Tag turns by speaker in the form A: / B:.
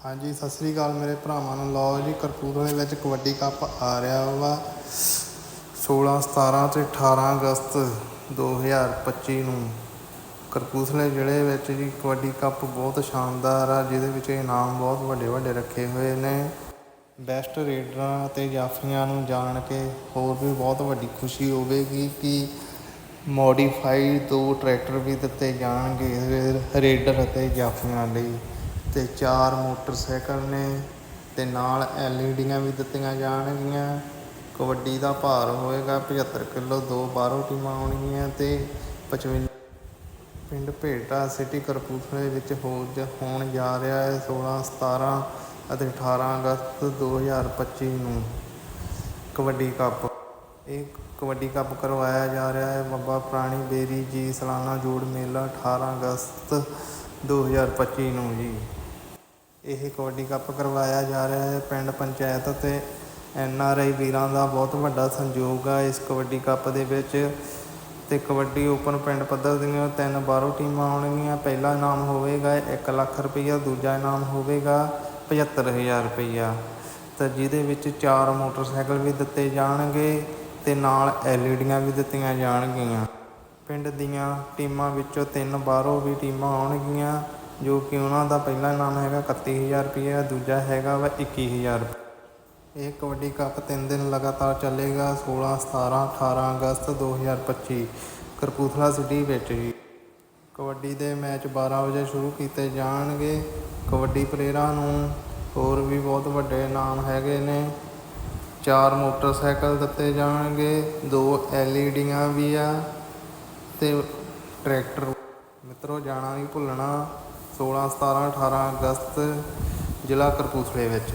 A: ਹਾਂਜੀ, ਸਤਿ ਸ੍ਰੀ ਅਕਾਲ ਮੇਰੇ ਭਰਾਵਾਂ ਨੂੰ। ਲਓ ਜੀ ਕਰਪੂਰਥਲੇ ਵਿੱਚ ਕਬੱਡੀ ਕੱਪ ਆ ਰਿਹਾ ਵਾ। 16 17 ਤੇ 18 ਅਗਸਤ 2025 ਨੂੰ ਕਰਪੂਰਥਲੇ ਜ਼ਿਲ੍ਹੇ ਵਿੱਚ ਜੀ ਕਬੱਡੀ ਕੱਪ ਬਹੁਤ ਸ਼ਾਨਦਾਰ ਆ, ਜਿਹਦੇ ਵਿੱਚ ਇਨਾਮ ਬਹੁਤ ਵੱਡੇ ਵੱਡੇ ਰੱਖੇ ਹੋਏ ਨੇ। ਬੈਸਟ ਰੇਡਰਾਂ ਅਤੇ ਜਾਫੀਆਂ ਨੂੰ ਜਾਣ ਕੇ ਹੋਰ ਵੀ ਬਹੁਤ ਵੱਡੀ ਖੁਸ਼ੀ ਹੋਵੇਗੀ ਕਿ ਮੋਡੀਫਾਈ ਦੋ ਟਰੈਕਟਰ ਵੀ ਦਿੱਤੇ ਜਾਣਗੇ ਰੇਡਰ ਅਤੇ ਜਾਫੀਆਂ ਲਈ। ਤੇ ਚਾਰ ਮੋਟਰਸਾਈਕਲ ਨੇ ਤੇ ਨਾਲ ਐਲਈਡੀਆਂ ਵੀ ਦਿੱਤੀਆਂ ਜਾਣਗੀਆਂ। ਕਬੱਡੀ ਦਾ ਭਾਰ ਹੋਏਗਾ 75 ਕਿਲੋ, ਦੋ ਬਾਹਰੋਂ ਟੀਮਾਂ ਆਉਣਗੀਆਂ ਤੇ 55 ਪਿੰਡ ਭੇਟਾ ਸਿਟੀ ਕਰਪੂਰਥਲੇ ਵਿੱਚ ਹੋ ਜ- ਹੋਣ ਜਾ ਰਿਹਾ ਹੈ 16 17 ਅਤੇ 18 ਅਗਸਤ 2025 ਨੂੰ। ਕਬੱਡੀ ਕੱਪ, ਇਹ ਕਬੱਡੀ ਕੱਪ ਕਰਵਾਇਆ ਜਾ ਰਿਹਾ ਹੈ। ਬਾਬਾ ਪ੍ਰਾਣੀ ਬੇਰੀ ਜੀ ਸਾਲਾਨਾ ਜੋੜ ਮੇਲਾ 18 ਅਗਸਤ 2025 ਨੂੰ ਜੀ। ਇਹ ਕਬੱਡੀ ਕੱਪ ਕਰਵਾਇਆ ਜਾ ਰਿਹਾ ਹੈ ਪਿੰਡ ਪੰਚਾਇਤ ਅਤੇ ਐਨ ਆਰ ਆਈ ਵੀਰਾਂ ਦਾ ਬਹੁਤ ਵੱਡਾ ਸੰਯੋਗ ਆ ਇਸ ਕਬੱਡੀ ਕੱਪ ਦੇ ਵਿੱਚ ਤੇ ਕਬੱਡੀ ਓਪਨ ਪਿੰਡ ਪੱਧਰ ਦੀਆਂ ਤਿੰਨ ਬਾਹਰੋਂ ਟੀਮਾਂ ਆਉਣਗੀਆਂ। ਪਹਿਲਾ ਇਨਾਮ ਹੋਵੇਗਾ 1 ਲੱਖ ਰੁਪਈਆ, ਦੂਜਾ ਇਨਾਮ ਹੋਵੇਗਾ 75000 ਰੁਪਈਆ। ਤਾਂ ਜਿਹਦੇ ਵਿੱਚ ਚਾਰ ਮੋਟਰਸਾਈਕਲ ਵੀ ਦਿੱਤੇ ਜਾਣਗੇ ਤੇ ਨਾਲ ਐਲਈਡੀਆਂ ਵੀ ਦਿੱਤੀਆਂ ਜਾਣਗੀਆਂ। ਪਿੰਡ ਦੀਆਂ ਟੀਮਾਂ ਵਿੱਚੋਂ ਤਿੰਨ ਬਾਹਰੋਂ ਵੀ ਟੀਮਾਂ ਆਉਣਗੀਆਂ। ਜੋ ਕਿ ਉਹਨਾਂ ਦਾ ਪਹਿਲਾ ਇਨਾਮ ਹੈਗਾ 31000 ਰੁਪਏ ਦੂਜਾ ਹੈਗਾ ਵਾ 21000 ਇਹ ਕਬੱਡੀ ਕੱਪ ਤਿੰਨ ਦਿਨ ਲਗਾਤਾਰ ਚੱਲੇਗਾ 16 17 18 ਅਗਸਤ 2025 ਕਰਪੂਥਲਾ ਸਿਟੀ ਵਿੱਚ ਜੀ। ਕਬੱਡੀ ਦੇ ਮੈਚ 12 ਵਜੇ ਸ਼ੁਰੂ ਕੀਤੇ ਜਾਣਗੇ। ਕਬੱਡੀ ਪਲੇਅਰਾਂ ਨੂੰ ਹੋਰ ਵੀ ਬਹੁਤ ਵੱਡੇ ਇਨਾਮ ਹੈਗੇ ਨੇ। ਚਾਰ ਮੋਟਰਸਾਈਕਲ ਦਿੱਤੇ ਜਾਣਗੇ, ਦੋ ਐਲਈਡੀਆਂ ਵੀ ਆ ਤੇ ਟਰੈਕਟਰ। ਮਿੱਤਰੋ, ਜਾਣਾ ਨਹੀਂ ਭੁੱਲਣਾ। 16 17 18 ਅਗਸਤ ਜ਼ਿਲ੍ਹਾ ਕਰਪੂਥਲੇ ਵਿੱਚ।